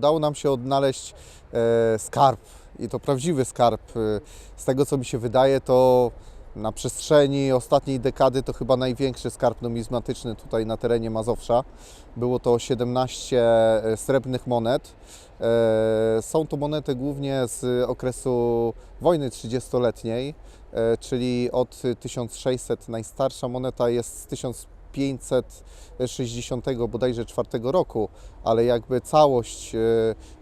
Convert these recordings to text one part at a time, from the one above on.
udało nam się odnaleźć e, skarb i to prawdziwy skarb. E, Z tego co mi się wydaje, to na przestrzeni ostatniej dekady to chyba największy skarb numizmatyczny tutaj na terenie Mazowsza. Było to 17 srebrnych monet. E, Są to monety głównie z okresu wojny 30-letniej, e, czyli od 1600. Najstarsza moneta jest z 1560 bodajże czwartego roku, ale jakby całość, e,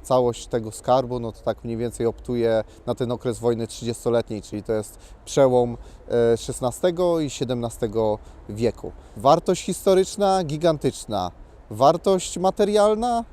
całość tego skarbu, no to tak mniej więcej optuje na ten okres wojny 30-letniej, czyli to jest przełom e, XVI i XVII wieku. Wartość historyczna gigantyczna, wartość materialna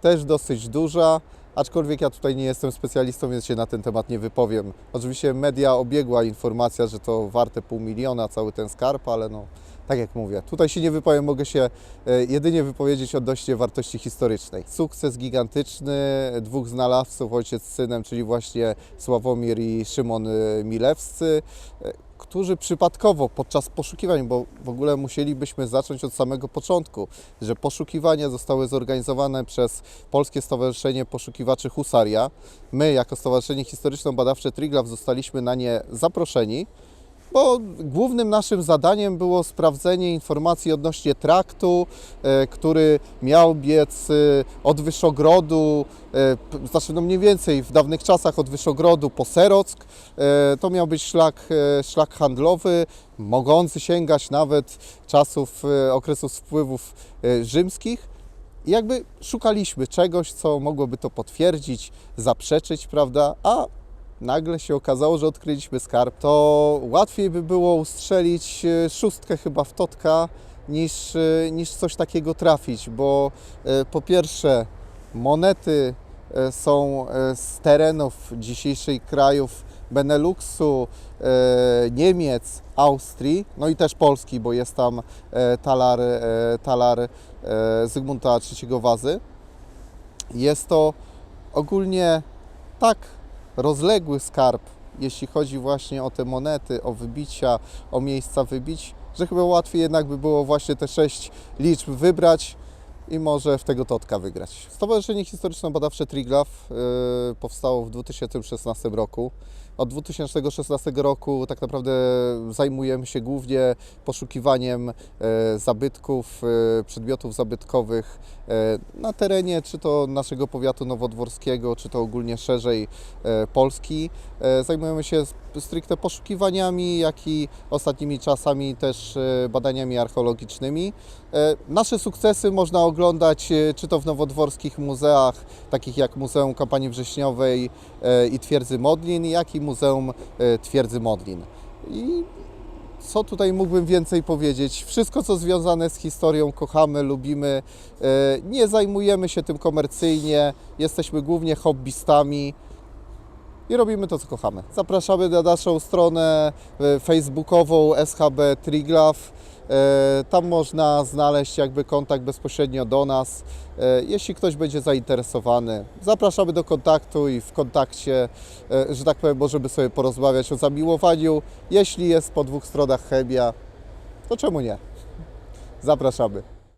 też dosyć duża, aczkolwiek ja tutaj nie jestem specjalistą, więc się na ten temat nie wypowiem. Oczywiście media obiegła informacja, że to warte pół miliona cały ten skarb, ale no tak jak mówię, tutaj się nie wypowiem, mogę się e, jedynie wypowiedzieć odnośnie wartości historycznej. Sukces gigantyczny dwóch znalazców, ojciec z synem, czyli właśnie Sławomir i Szymon e, Milewscy, e, którzy przypadkowo podczas poszukiwań, bo w ogóle musielibyśmy zacząć od samego początku, że poszukiwania zostały zorganizowane przez Polskie Stowarzyszenie Poszukiwaczy Husaria. My, jako Stowarzyszenie Historyczno-Badawcze Triglav, zostaliśmy na nie zaproszeni bo głównym naszym zadaniem było sprawdzenie informacji odnośnie traktu, e, który miał biec e, od Wyszogrodu, e, znaczy no mniej więcej w dawnych czasach od Wyszogrodu po Serock. To miał być szlak, szlak handlowy, mogący sięgać nawet czasów okresów wpływów rzymskich. I jakby szukaliśmy czegoś, co mogłoby to potwierdzić, zaprzeczyć, prawda? A nagle się okazało, że odkryliśmy skarb, to łatwiej by było ustrzelić e, szóstkę chyba w totka, niż, e, niż coś takiego trafić, bo e, po pierwsze monety są z terenów dzisiejszych krajów Beneluxu, Niemiec, Austrii, no i też Polski, bo jest tam talar, talar Zygmunta III Wazy. Jest to ogólnie tak rozległy skarb, jeśli chodzi właśnie o te monety, o wybicia, o miejsca wybić, że chyba łatwiej jednak by było właśnie te sześć liczb wybrać i może w tego totka wygrać. Stowarzyszenie Historyczno-Badawcze Triglav y, powstało w 2016 roku. Od 2016 roku tak naprawdę zajmujemy się głównie poszukiwaniem e, zabytków, e, przedmiotów zabytkowych na terenie czy to naszego powiatu nowodworskiego, czy to ogólnie szerzej Polski. Zajmujemy się stricte poszukiwaniami, jak i ostatnimi czasami też badaniami archeologicznymi. Nasze sukcesy można oglądać e, czy to w nowodworskich muzeach, takich jak Muzeum Kampanii Wrześniowej e, i Twierdzy Modlin, jak i Muzeum e, Twierdzy Modlin. I co tutaj mógłbym więcej powiedzieć? Wszystko, co związane z historią, kochamy, lubimy. Nie zajmujemy się tym komercyjnie, jesteśmy głównie hobbystami i robimy to, co kochamy. Zapraszamy na naszą stronę e, facebookową SHB Triglav. E, Tam można znaleźć jakby kontakt bezpośrednio do nas. E, Jeśli ktoś będzie zainteresowany, zapraszamy do kontaktu i w kontakcie, że tak powiem, możemy sobie porozmawiać o zamiłowaniu. Jeśli jest po dwóch stronach chemia, to czemu nie? Zapraszamy.